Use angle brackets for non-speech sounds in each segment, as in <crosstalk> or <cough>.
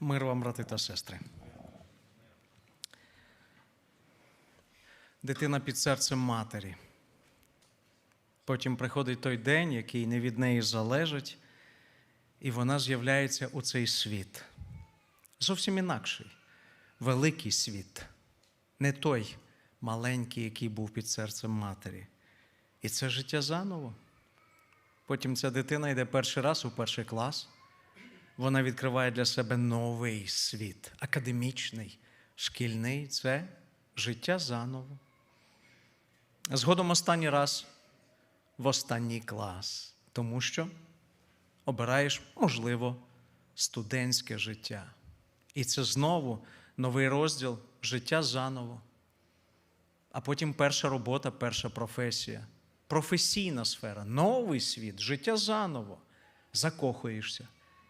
Мир вам, брати та сестри. Дитина під серцем матері. Потім приходить той день, який не від неї залежить, і вона з'являється у цей світ. Зовсім інакший, великий світ, не той маленький, який був під серцем матері. І це життя заново. Потім ця дитина йде перший раз у перший клас вона відкриває для себе новий світ, академічний, шкільний це життя заново. Згодом останній раз в останній клас, тому що обираєш, можливо, студентське життя. І це знову новий розділ життя заново. А потім перша робота, перша професія, професійна сфера, новий світ, життя заново. Закохуєшся.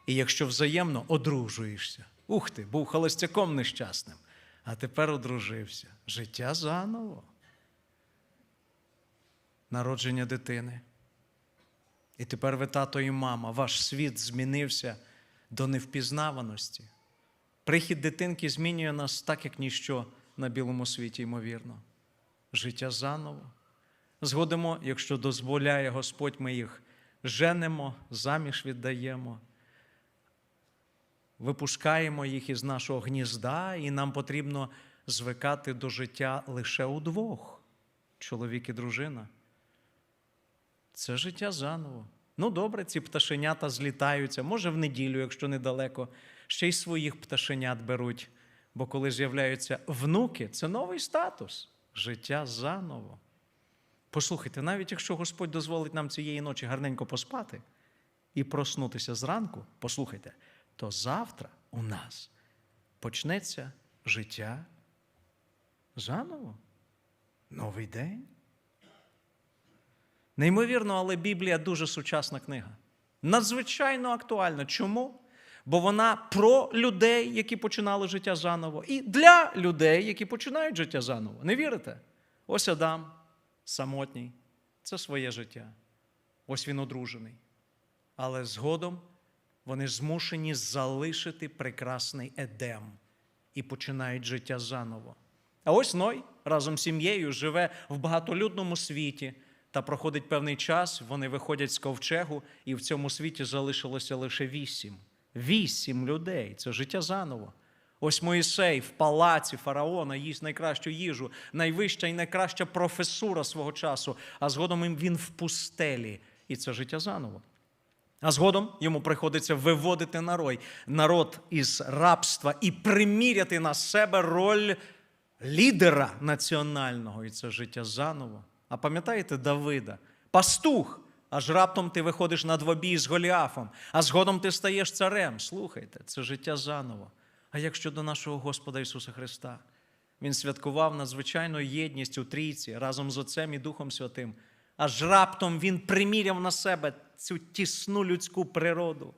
І якщо взаємно одружуєшся. Ух ти, був холостяком нещасним, а тепер одружився. Життя заново. Народження дитини. І тепер ви тато і мама, ваш світ змінився до невпізнаваності. Прихід дитинки змінює нас так, як ніщо на білому світі, ймовірно. Життя заново. Згодимо, якщо дозволяє Господь, ми їх женемо, заміж віддаємо випускаємо їх із нашого гнізда, і нам потрібно звикати до життя лише удвох чоловік і дружина. Це життя заново. Ну, добре, ці пташенята злітаються, може, в неділю, якщо недалеко, ще й своїх пташенят беруть. Бо коли з'являються внуки, це новий статус життя заново. Послухайте, навіть якщо Господь дозволить нам цієї ночі гарненько поспати і проснутися зранку, послухайте, то завтра у нас почнеться життя заново. Новий день. Неймовірно, але Біблія дуже сучасна книга. Надзвичайно актуальна. Чому? Бо вона про людей, які починали життя заново, і для людей, які починають життя заново. Не вірите? Ось Адам, самотній, це своє життя. Ось він одружений. Але згодом вони змушені залишити прекрасний Едем і починають життя заново. А ось Ной разом з сім'єю живе в багатолюдному світі, та проходить певний час, вони виходять з ковчегу, і в цьому світі залишилося лише вісім. Вісім людей це життя заново. Ось Моїсей в палаці фараона їсть найкращу їжу, найвища і найкраща професура свого часу, а згодом він в пустелі, і це життя заново. А згодом йому приходиться виводити нарой, народ із рабства і приміряти на себе роль лідера національного, і це життя заново. А пам'ятаєте Давида? Пастух, аж раптом ти виходиш на двобій з Голіафом, а згодом ти стаєш царем. Слухайте, це життя заново. А як щодо нашого Господа Ісуса Христа? Він святкував надзвичайну єдність у трійці разом з Отцем і Духом Святим. Аж раптом він приміряв на себе цю тісну людську природу,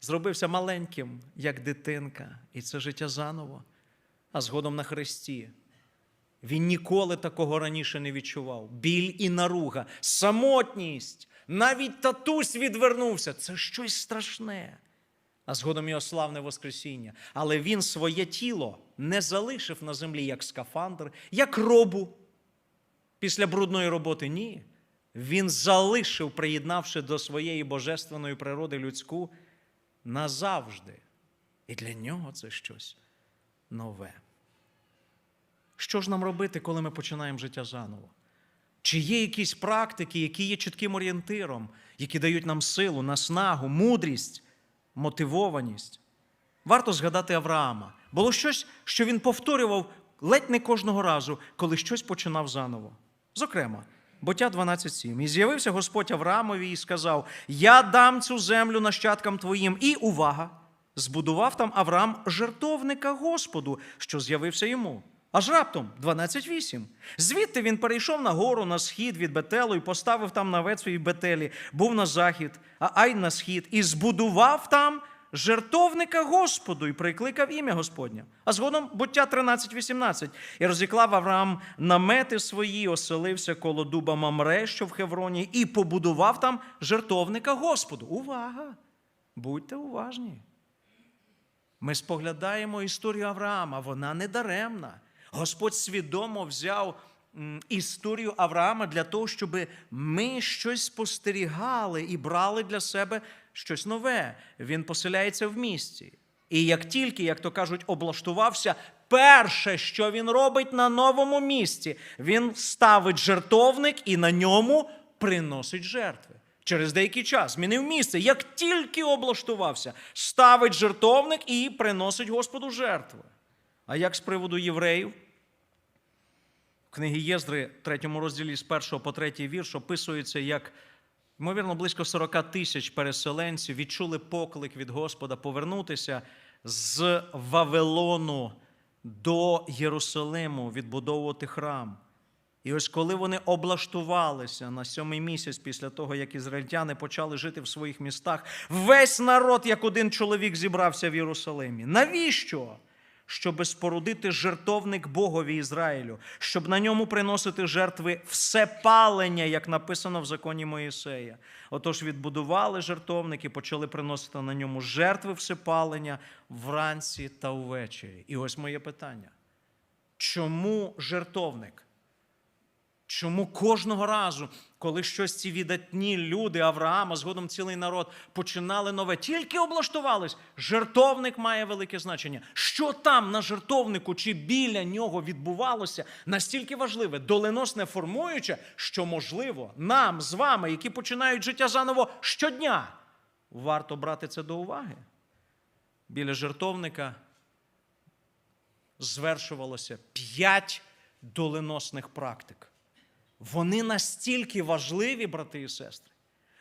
зробився маленьким, як дитинка, і це життя заново. А згодом на Христі. Він ніколи такого раніше не відчував. Біль і наруга, самотність, навіть татусь відвернувся. Це щось страшне. А згодом його славне Воскресіння. Але він своє тіло не залишив на землі як скафандр, як робу після брудної роботи. Ні. Він залишив, приєднавши до своєї божественної природи людську назавжди. І для нього це щось нове. Що ж нам робити, коли ми починаємо життя заново? Чи є якісь практики, які є чітким орієнтиром, які дають нам силу, наснагу, мудрість, мотивованість? Варто згадати Авраама. Було щось, що він повторював ледь не кожного разу, коли щось починав заново. Зокрема, Буття 12.7. І з'явився Господь Авраамові і сказав: Я дам цю землю нащадкам твоїм. І увага! Збудував там Авраам жертовника Господу, що з'явився йому. Аж раптом 12.8. Звідти він перейшов на гору на схід від Бетелу і поставив там навет в Бетелі, був на захід, а ай на схід, і збудував там жертовника Господу і прикликав ім'я Господнє. А згодом буття 13.18. І розіклав Авраам намети свої, оселився коло дуба Мамре, що в Хевроні, і побудував там жертовника Господу. Увага! Будьте уважні. Ми споглядаємо історію Авраама, вона не даремна. Господь свідомо взяв історію Авраама для того, щоб ми щось спостерігали і брали для себе щось нове. Він поселяється в місті. І як тільки, як то кажуть, облаштувався, перше, що він робить на новому місці, він ставить жертовник і на ньому приносить жертви. Через деякий час змінив місце. Як тільки облаштувався, ставить жертовник і приносить Господу жертви. А як з приводу євреїв? В книгі Єздри, третьому розділі з 1 по 3 вірш, описується, як, ймовірно, близько 40 тисяч переселенців відчули поклик від Господа повернутися з Вавилону до Єрусалиму, відбудовувати храм. І ось коли вони облаштувалися на сьомий місяць після того, як ізраїльтяни почали жити в своїх містах, весь народ, як один чоловік, зібрався в Єрусалимі. Навіщо? Щоб спорудити жертовник Богові Ізраїлю, щоб на ньому приносити жертви всепалення, як написано в законі Моїсея. Отож відбудували жертовник і почали приносити на ньому жертви всепалення вранці та увечері. І ось моє питання: чому жертовник? Чому кожного разу, коли щось ці віддатні люди, Авраама, згодом цілий народ починали нове, тільки облаштувались, жертовник має велике значення. Що там на жертовнику чи біля нього відбувалося, настільки важливе, доленосне формуюче, що можливо нам з вами, які починають життя заново щодня, варто брати це до уваги. Біля жертовника звершувалося п'ять доленосних практик. Вони настільки важливі, брати і сестри.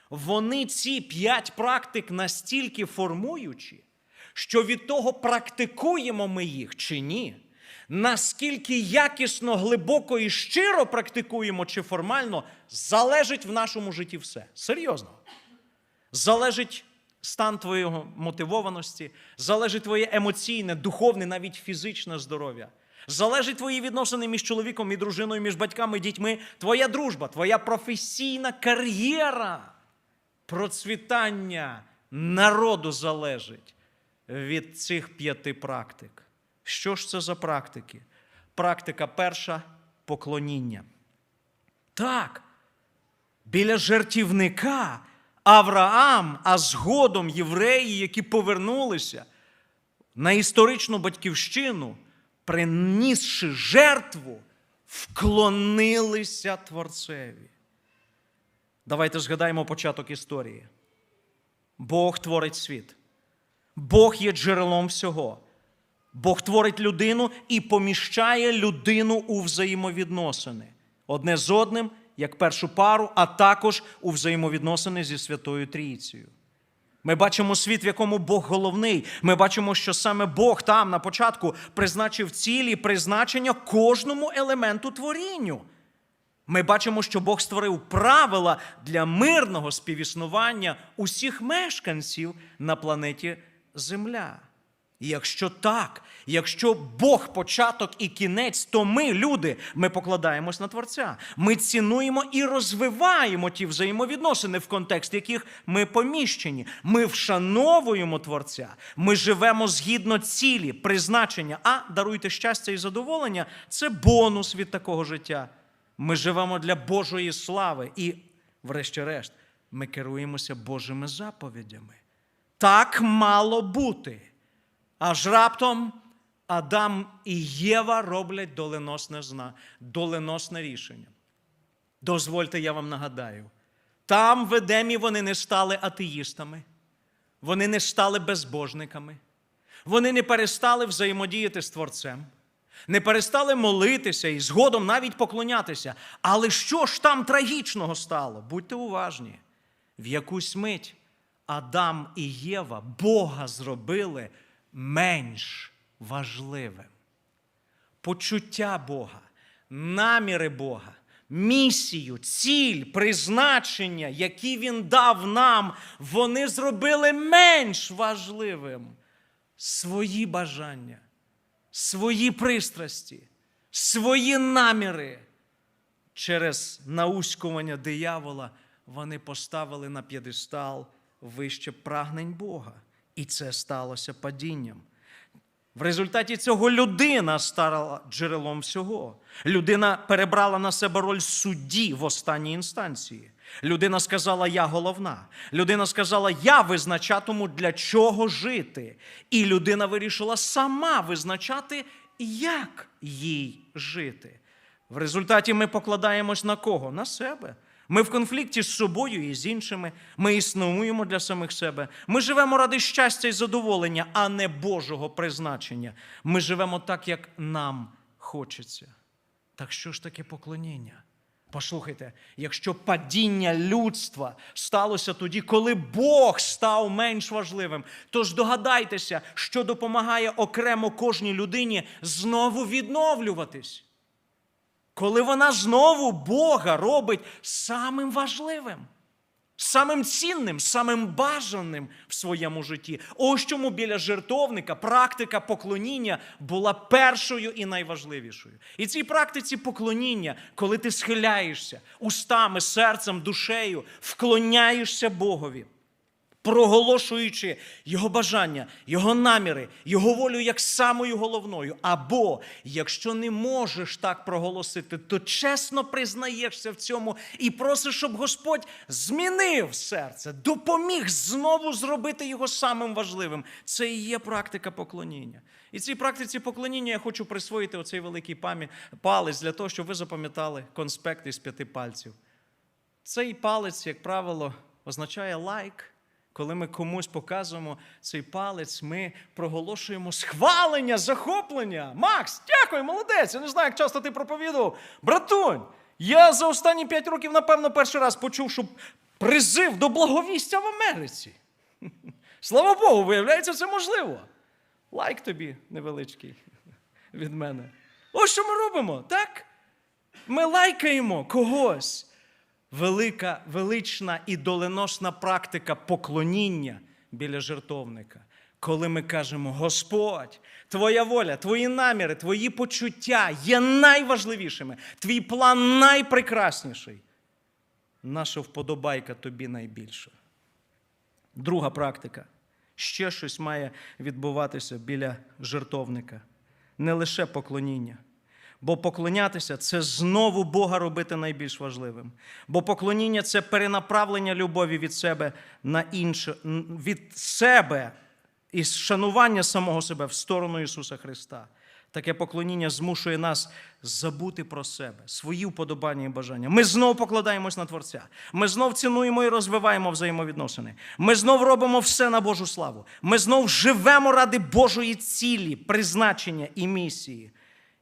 Вони ці п'ять практик настільки формуючі, що від того, практикуємо ми їх чи ні, наскільки якісно, глибоко і щиро практикуємо чи формально, залежить в нашому житті все. Серйозно. Залежить стан твоєї мотивованості, залежить твоє емоційне, духовне, навіть фізичне здоров'я. Залежить твої відносини між чоловіком і дружиною, між батьками і дітьми, твоя дружба, твоя професійна кар'єра, процвітання народу залежить від цих п'яти практик. Що ж це за практики? Практика перша поклоніння. Так, біля жертівника Авраам, а згодом євреї, які повернулися на історичну батьківщину, принісши жертву, вклонилися Творцеві. Давайте згадаємо початок історії. Бог творить світ. Бог є джерелом всього. Бог творить людину і поміщає людину у взаємовідносини одне з одним, як першу пару, а також у взаємовідносини зі Святою Трійцею. Ми бачимо світ, в якому Бог головний. Ми бачимо, що саме Бог там на початку призначив цілі призначення кожному елементу творінню. Ми бачимо, що Бог створив правила для мирного співіснування усіх мешканців на планеті Земля. І якщо так, якщо Бог початок і кінець, то ми, люди, ми покладаємось на Творця. Ми цінуємо і розвиваємо ті взаємовідносини, в контекст яких ми поміщені. Ми вшановуємо Творця, ми живемо згідно цілі, призначення, а даруйте щастя і задоволення це бонус від такого життя. Ми живемо для Божої слави і, врешті-решт, ми керуємося Божими заповідями. Так мало бути. Аж раптом Адам і Єва роблять доленосне зна, доленосне рішення. Дозвольте, я вам нагадаю, там в Едемі вони не стали атеїстами, вони не стали безбожниками, вони не перестали взаємодіяти з Творцем, не перестали молитися і згодом навіть поклонятися. Але що ж там трагічного стало? Будьте уважні, в якусь мить Адам і Єва Бога зробили менш важливим. Почуття Бога, наміри Бога, місію, ціль, призначення, які Він дав нам, вони зробили менш важливим свої бажання, свої пристрасті, свої наміри. Через науськування диявола вони поставили на п'єдестал вище прагнень Бога. І це сталося падінням. В результаті цього людина стала джерелом всього. Людина перебрала на себе роль судді в останній інстанції. Людина сказала, я головна. Людина сказала, я визначатиму, для чого жити. І людина вирішила сама визначати, як їй жити. В результаті ми покладаємось на кого? На себе. Ми в конфлікті з собою і з іншими. Ми існуємо для самих себе. Ми живемо ради щастя і задоволення, а не Божого призначення. Ми живемо так, як нам хочеться. Так що ж таке поклоніння? Послухайте, якщо падіння людства сталося тоді, коли Бог став менш важливим, то ж догадайтеся, що допомагає окремо кожній людині знову відновлюватись коли вона знову Бога робить самим важливим, самим цінним, самим бажаним в своєму житті. Ось чому біля жертовника практика поклоніння була першою і найважливішою. І цій практиці поклоніння, коли ти схиляєшся устами, серцем, душею, вклоняєшся Богові проголошуючи його бажання, його наміри, його волю як самою головною. Або якщо не можеш так проголосити, то чесно признаєшся в цьому і просиш, щоб Господь змінив серце, допоміг знову зробити його самим важливим. Це і є практика поклоніння. І цій практиці поклоніння я хочу присвоїти оцей великий пам'ять палець для того, щоб ви запам'ятали конспект із п'яти пальців. Цей палець, як правило, означає лайк. Коли ми комусь показуємо цей палець, ми проголошуємо схвалення, захоплення. Макс, дякую, молодець. Я не знаю, як часто ти проповідував. Братунь, я за останні п'ять років, напевно, перший раз почув, що призив до благовістя в Америці. <laughs> Слава Богу, виявляється, це можливо. Лайк тобі невеличкий від мене. Ось що ми робимо, так? Ми лайкаємо когось велика, велична і доленосна практика поклоніння біля жертовника. Коли ми кажемо, Господь, Твоя воля, Твої наміри, Твої почуття є найважливішими, Твій план найпрекрасніший. Наша вподобайка тобі найбільша. Друга практика. Ще щось має відбуватися біля жертовника. Не лише поклоніння. Бо поклонятися це знову Бога робити найбільш важливим. Бо поклоніння це перенаправлення любові від себе на інше, від себе і шанування самого себе в сторону Ісуса Христа. Таке поклоніння змушує нас забути про себе, свої вподобання і бажання. Ми знов покладаємось на Творця. Ми знов цінуємо і розвиваємо взаємовідносини. Ми знов робимо все на Божу славу. Ми знов живемо ради Божої цілі, призначення і місії.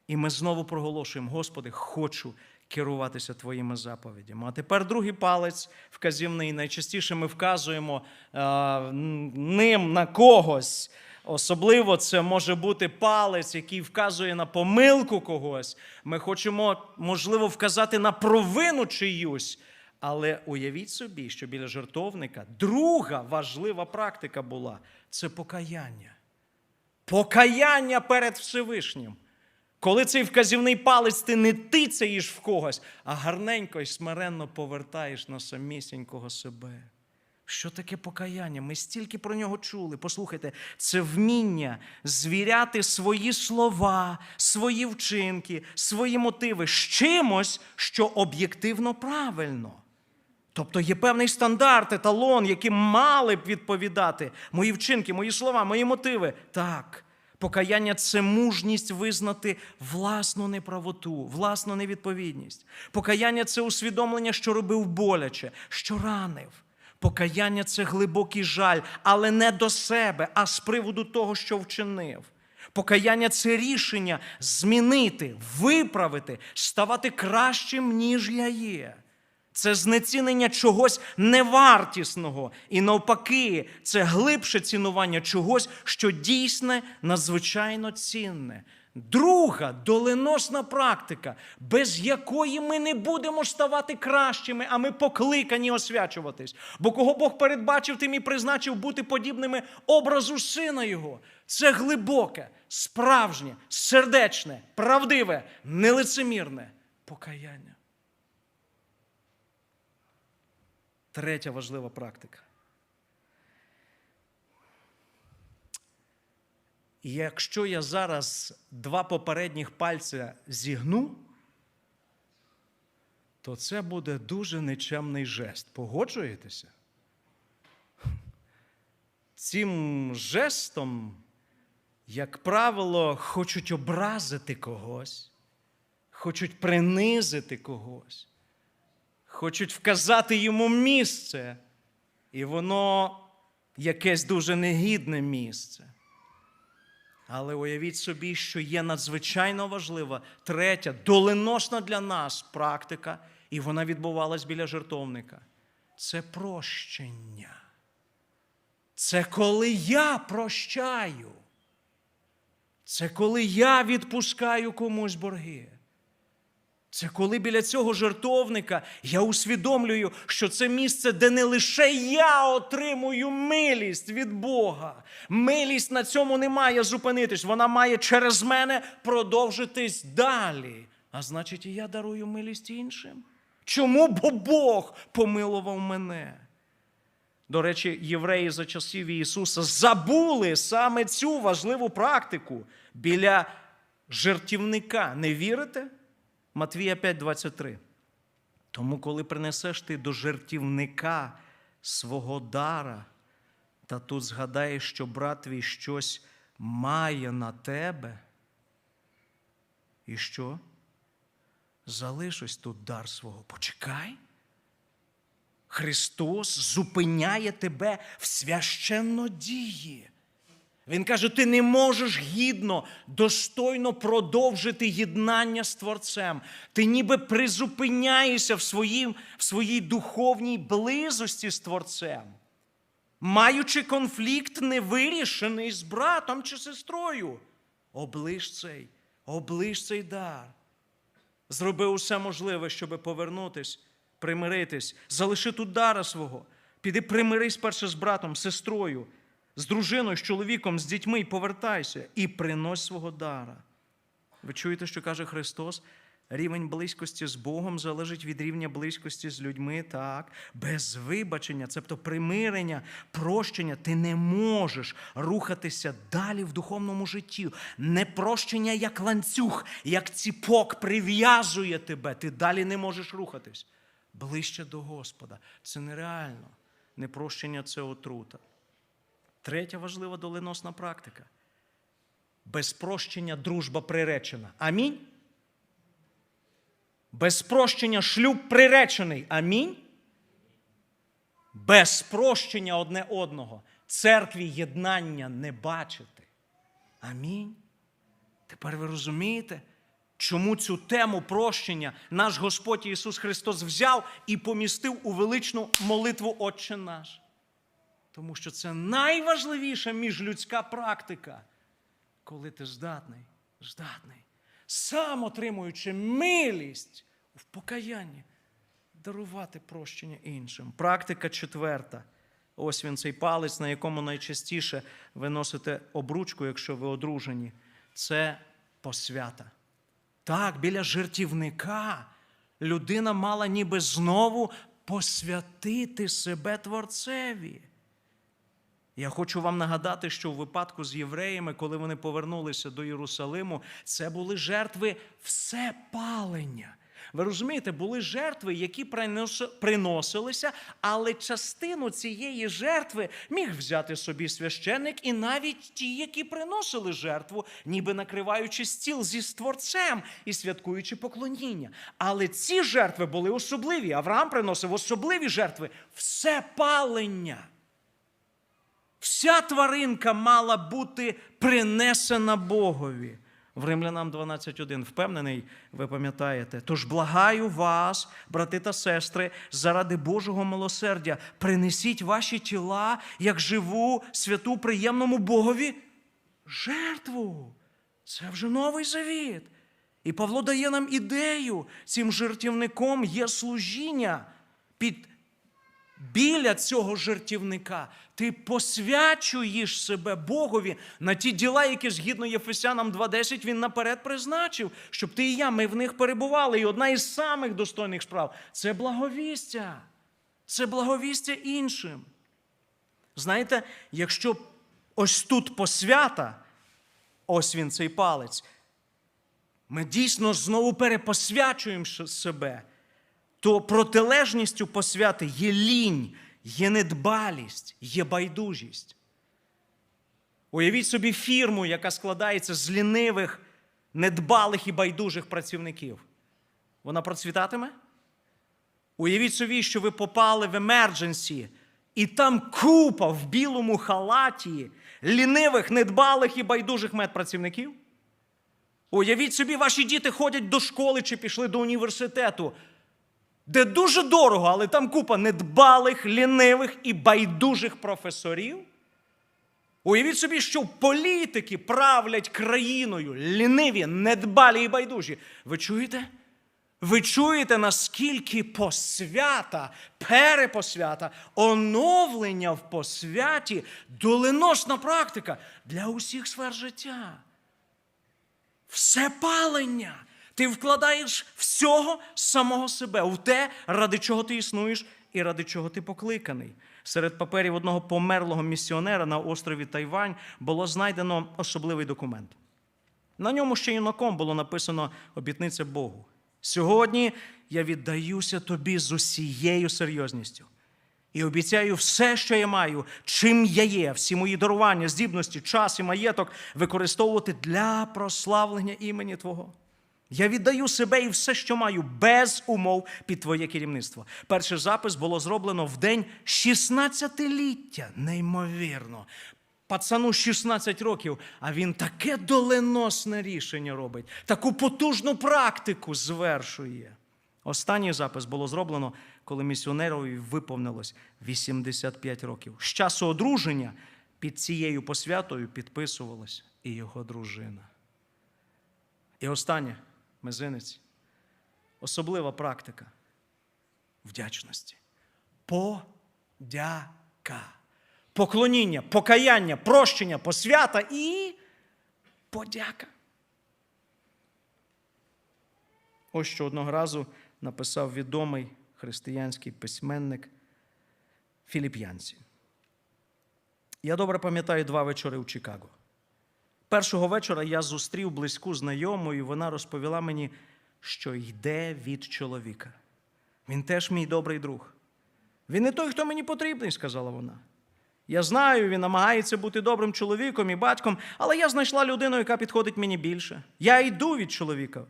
І ми знову проголошуємо, Господи, хочу керуватися Твоїми заповідями. А тепер другий палець вказівний. Найчастіше ми вказуємо а, ним на когось. Особливо це може бути палець, який вказує на помилку когось. Ми хочемо, можливо, вказати на провину чиюсь. Але уявіть собі, що біля жертовника друга важлива практика була це покаяння. Покаяння перед Всевишнім. Коли цей вказівний палець ти не тицяєш в когось, а гарненько і смиренно повертаєш на самісінького себе. Що таке покаяння? Ми стільки про нього чули. Послухайте, це вміння звіряти свої слова, свої вчинки, свої мотиви з чимось, що об'єктивно правильно. Тобто є певний стандарт, еталон, яким мали б відповідати мої вчинки, мої слова, мої мотиви. Так. Покаяння це мужність визнати власну неправоту, власну невідповідність. Покаяння це усвідомлення, що робив боляче, що ранив. Покаяння це глибокий жаль, але не до себе, а з приводу того, що вчинив. Покаяння це рішення змінити, виправити, ставати кращим, ніж я є. Це знецінення чогось невартісного. І навпаки, це глибше цінування чогось, що дійсне надзвичайно цінне. Друга доленосна практика, без якої ми не будемо ставати кращими, а ми покликані освячуватись. Бо кого Бог передбачив, тим і призначив бути подібними образу сина Його. Це глибоке, справжнє, сердечне, правдиве, нелицемірне покаяння. Третя важлива практика. І якщо я зараз два попередніх пальця зігну, то це буде дуже нечемний жест. Погоджуєтеся? Цим жестом, як правило, хочуть образити когось, хочуть принизити когось, хочуть вказати йому місце, і воно якесь дуже негідне місце. Але уявіть собі, що є надзвичайно важлива третя, доленосна для нас практика, і вона відбувалась біля жертовника. Це прощення. Це коли я прощаю. Це коли я відпускаю комусь борги. Це коли біля цього жертовника я усвідомлюю, що це місце, де не лише я отримую милість від Бога. Милість на цьому не має зупинитись, вона має через мене продовжитись далі. А значить, і я дарую милість іншим. Чому? Бо Бог помилував мене. До речі, євреї за часів Ісуса забули саме цю важливу практику біля жертівника. Не вірите? Матвія 5:23. Тому, коли принесеш ти до жертівника свого дара, та тут згадаєш, що брат твій щось має на тебе, і що? Залиш тут дар свого. Почекай. Христос зупиняє тебе в священнодії. Він каже: ти не можеш гідно, достойно продовжити єднання з Творцем. Ти ніби призупиняєшся в, своїм, в своїй духовній близості з Творцем, маючи конфлікт невирішений з братом чи сестрою. Оближ цей, оближ цей дар. Зроби усе можливе, щоб повернутись, примиритись, залиши тут дара свого. Піди примирись перше з братом, сестрою, з дружиною, з чоловіком, з дітьми і повертайся і принось свого дара. Ви чуєте, що каже Христос? Рівень близькості з Богом залежить від рівня близькості з людьми, так, без вибачення, тобто примирення, прощення, ти не можеш рухатися далі в духовному житті. Непрощення як ланцюг, як ціпок прив'язує тебе, ти далі не можеш рухатись. Ближче до Господа. Це нереально. Непрощення це отрута. Третя важлива доленосна практика. Без прощення дружба приречена. Амінь. Без прощення шлюб приречений. Амінь. Без прощення одне одного. Церкві єднання не бачити. Амінь. Тепер ви розумієте, чому цю тему прощення наш Господь Ісус Христос взяв і помістив у величну молитву Отче наш. Тому що це найважливіша міжлюдська практика, коли ти здатний, здатний, сам отримуючи милість в покаянні, дарувати прощення іншим. Практика четверта. Ось він цей палець, на якому найчастіше ви носите обручку, якщо ви одружені. Це посвята. Так, біля жертівника людина мала ніби знову посвятити себе Творцеві. Я хочу вам нагадати, що в випадку з євреями, коли вони повернулися до Єрусалиму, це були жертви всепалення. Ви розумієте, були жертви, які приносилися, але частину цієї жертви міг взяти собі священник, і навіть ті, які приносили жертву, ніби накриваючи стіл зі створцем і святкуючи поклоніння. Але ці жертви були особливі. Авраам приносив особливі жертви всепалення. Вся тваринка мала бути принесена Богові. В Римлянам 12.1 впевнений, ви пам'ятаєте. Тож благаю вас, брати та сестри, заради Божого милосердя, принесіть ваші тіла як живу, святу, приємному Богові жертву. Це вже новий завіт. І Павло дає нам ідею. Цим жертівником є служіння під біля цього жертівника ти посвячуєш себе Богові на ті діла, які згідно Єфесянам 2.10 він наперед призначив, щоб ти і я, ми в них перебували. І одна із самих достойних справ це благовістя. Це благовістя іншим. Знаєте, якщо ось тут посвята, ось він цей палець. Ми дійсно знову перепосвячуємо себе, то протилежністю посвяти є лінь, є недбалість, є байдужість. Уявіть собі фірму, яка складається з лінивих, недбалих і байдужих працівників. Вона процвітатиме? Уявіть собі, що ви попали в емердженсі, і там купа в білому халаті лінивих, недбалих і байдужих медпрацівників. Уявіть собі, ваші діти ходять до школи чи пішли до університету, де дуже дорого, але там купа недбалих, лінивих і байдужих професорів. Уявіть собі, що політики правлять країною ліниві, недбалі і байдужі. Ви чуєте? Ви чуєте, наскільки посвята, перепосвята, оновлення в посвяті доленосна практика для усіх сфер життя. Все палення. Ти вкладаєш всього самого себе у те, ради чого ти існуєш і ради чого ти покликаний. Серед паперів одного померлого місіонера на острові Тайвань було знайдено особливий документ. На ньому ще юнаком було написано обітниця Богу. Сьогодні я віддаюся тобі з усією серйозністю. І обіцяю все, що я маю, чим я є, всі мої дарування, здібності, час і маєток використовувати для прославлення імені Твого. Я віддаю себе і все, що маю, без умов під Твоє керівництво. Перший запис було зроблено в день 16-ліття. Неймовірно. Пацану 16 років, а він таке доленосне рішення робить, таку потужну практику звершує. Останній запис було зроблено, коли місіонерові виповнилось 85 років. З часу одруження під цією посвятою підписувалась і його дружина. І останнє, мизинець, особлива практика вдячності. Подяка. Поклоніння, покаяння, прощення, посвята і подяка. Ось що одного разу написав відомий християнський письменник Філіп'янці. Я добре пам'ятаю два вечори у Чикаго. Першого вечора я зустрів близьку знайому, і вона розповіла мені, що йде від чоловіка. Він теж мій добрий друг. Він не той, хто мені потрібний, сказала вона. Я знаю, він намагається бути добрим чоловіком і батьком, але я знайшла людину, яка підходить мені більше. Я йду від чоловіка.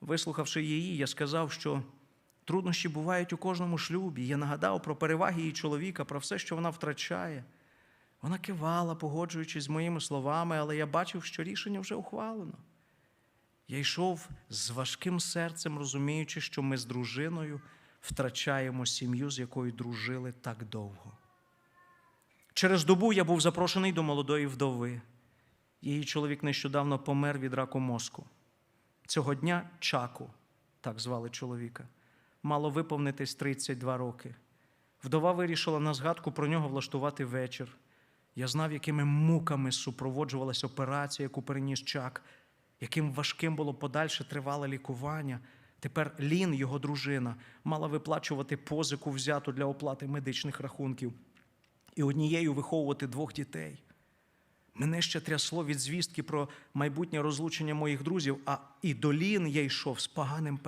Вислухавши її, я сказав, що труднощі бувають у кожному шлюбі. Я нагадав про переваги її чоловіка, про все, що вона втрачає. Вона кивала, погоджуючись з моїми словами, але я бачив, що рішення вже ухвалено. Я йшов з важким серцем, розуміючи, що ми з дружиною втрачаємо сім'ю, з якою дружили так довго. Через добу я був запрошений до молодої вдови. Її чоловік нещодавно помер від раку мозку. Цього дня Чаку, так звали чоловіка, мало виповнитись 32 роки. Вдова вирішила на згадку про нього влаштувати вечір. Я знав, якими муками супроводжувалася операція, яку переніс Чак, яким важким було подальше тривале лікування. Тепер Лін, його дружина, мала виплачувати позику взяту для оплати медичних рахунків і однією виховувати двох дітей. Мене ще трясло від звістки про майбутнє розлучення моїх друзів, а і до Лін я йшов з поганим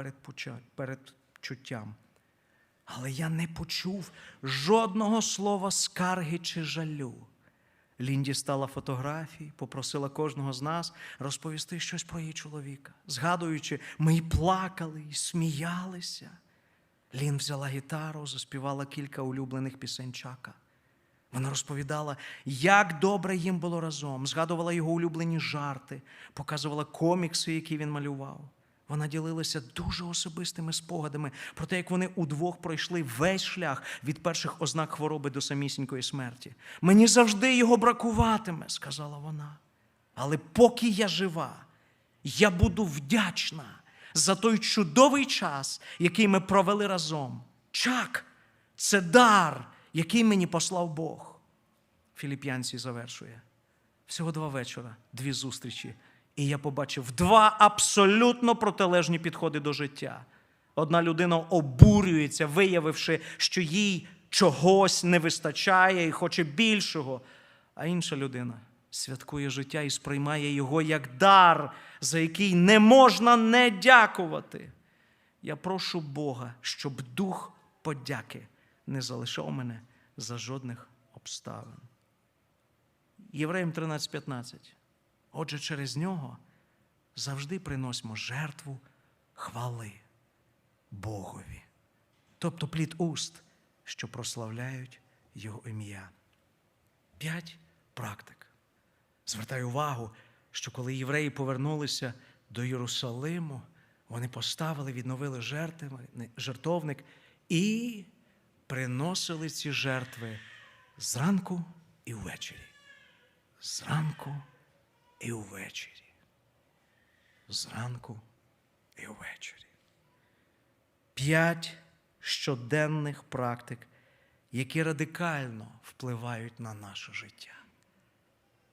передчуттям. Але я не почув жодного слова скарги чи жалю. Лін дістала фотографії, попросила кожного з нас розповісти щось про її чоловіка. Згадуючи, ми й плакали, і сміялися. Лін взяла гітару, заспівала кілька улюблених пісень Чака. Вона розповідала, як добре їм було разом, згадувала його улюблені жарти, показувала комікси, які він малював. Вона ділилася дуже особистими спогадами про те, як вони удвох пройшли весь шлях від перших ознак хвороби до самісінької смерті. Мені завжди його бракуватиме, сказала вона. Але поки я жива, я буду вдячна за той чудовий час, який ми провели разом. Чак, це дар, який мені послав Бог. Філіп'янці завершує. Всього два вечора, дві зустрічі. І я побачив два абсолютно протилежні підходи до життя. Одна людина обурюється, виявивши, що їй чогось не вистачає і хоче більшого. А інша людина святкує життя і сприймає його як дар, за який не можна не дякувати. Я прошу Бога, щоб дух подяки не залишав мене за жодних обставин. Євреям 13:15. Отже, через нього завжди приносимо жертву хвали Богові, тобто плід уст, що прославляють Його ім'я. П'ять практик. Звертаю увагу, що коли євреї повернулися до Єрусалиму, вони поставили, відновили жертви, жертовник і приносили ці жертви зранку і ввечері. Зранку і ввечері. Зранку і ввечері. П'ять щоденних практик, які радикально впливають на наше життя,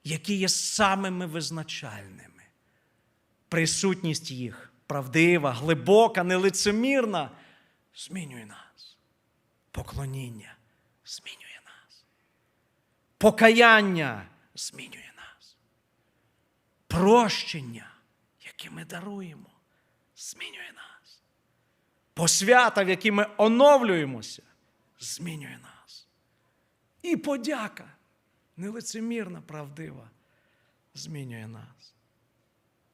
які є самими визначальними. Присутність їх правдива, глибока, нелицемірна, змінює нас. Поклоніння змінює нас. Покаяння змінює. Прощення, яке ми даруємо, змінює нас. Посвята, в якій ми оновлюємося, змінює нас. І подяка, нелицемірна, правдива, змінює нас.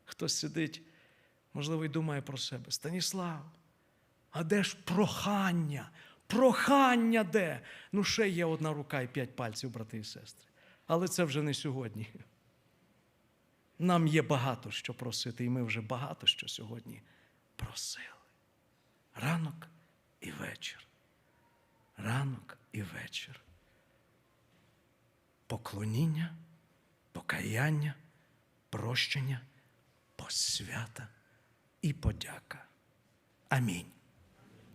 Хтось сидить, можливо, і думає про себе. Станіслав, а де ж прохання? Прохання де? Ну, ще є одна рука і п'ять пальців, брати і сестри. Але це вже не сьогодні. Нам є багато що просити, і ми вже багато що сьогодні просили. Ранок і вечір. Ранок і вечір. Поклоніння, покаяння, прощення, посвята і подяка. Амінь.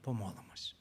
Помолимось.